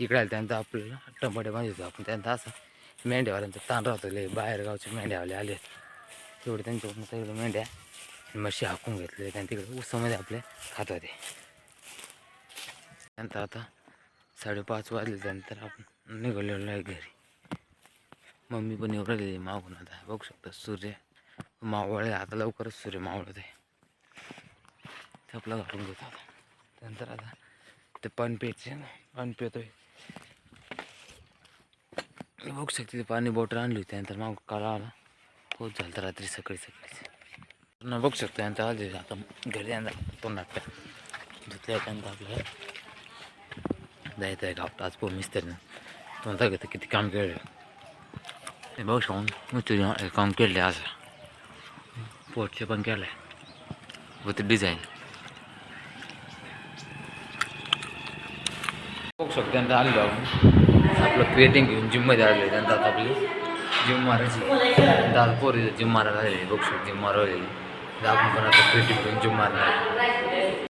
इकडे आलं त्यानंतर आपल्याला टमाटे बांधतो आपण. त्यानंतर असं मेंढ्यावाल्यांचा ताण राहतो लय. बाहेर गावचे मेंढ्यावाले आले. तेवढे त्यांच्याकडून सगळं मेंढ्या म्हशी हाकून घेतले. त्यानंतर तिकडे उसामध्ये आपले खात होते. त्यानंतर आता साडेपाच वाजले त्यानंतर आपण निघालेलो आहे घरी. मम्मी पण येऊ राहिली मागून आता. बघू शकतो सूर्य मावळे आता लवकरच सूर्य मावळत आहे. ते आपला घालून घेतो आता. त्यानंतर आता ते पाणी पेचे ना. पाणी बघू शकते ते पाणी बॉटल आणली होती त्यानंतर मग काल आला खूप झालं तर रात्री सकाळी सकाळीच ना बघू शकतो त्यानंतर आले आता घरी आणला तो नाटक धुतल्या त्यानंतर आपल्याला जायचं आहे गावटा आज पोर मिस्त्रीनं तो म्हणता घेतं किती काम केलं ते बघू शकून मिस्त्री काम केले आज। पोटचे पण व ते डिझाईन बघू शकतो त्यानंतर आलेलो आपण आपलं क्रिएटिंग घेऊन जिममध्ये आलेलो त्यानंतर आता आपली जिम मारायची त्यानंतर आज पोरी जिम मारायला आलेली बघू शकतो जिम मारवलेली आपण पण आता क्रिएटिंग घेऊन जिम मारणार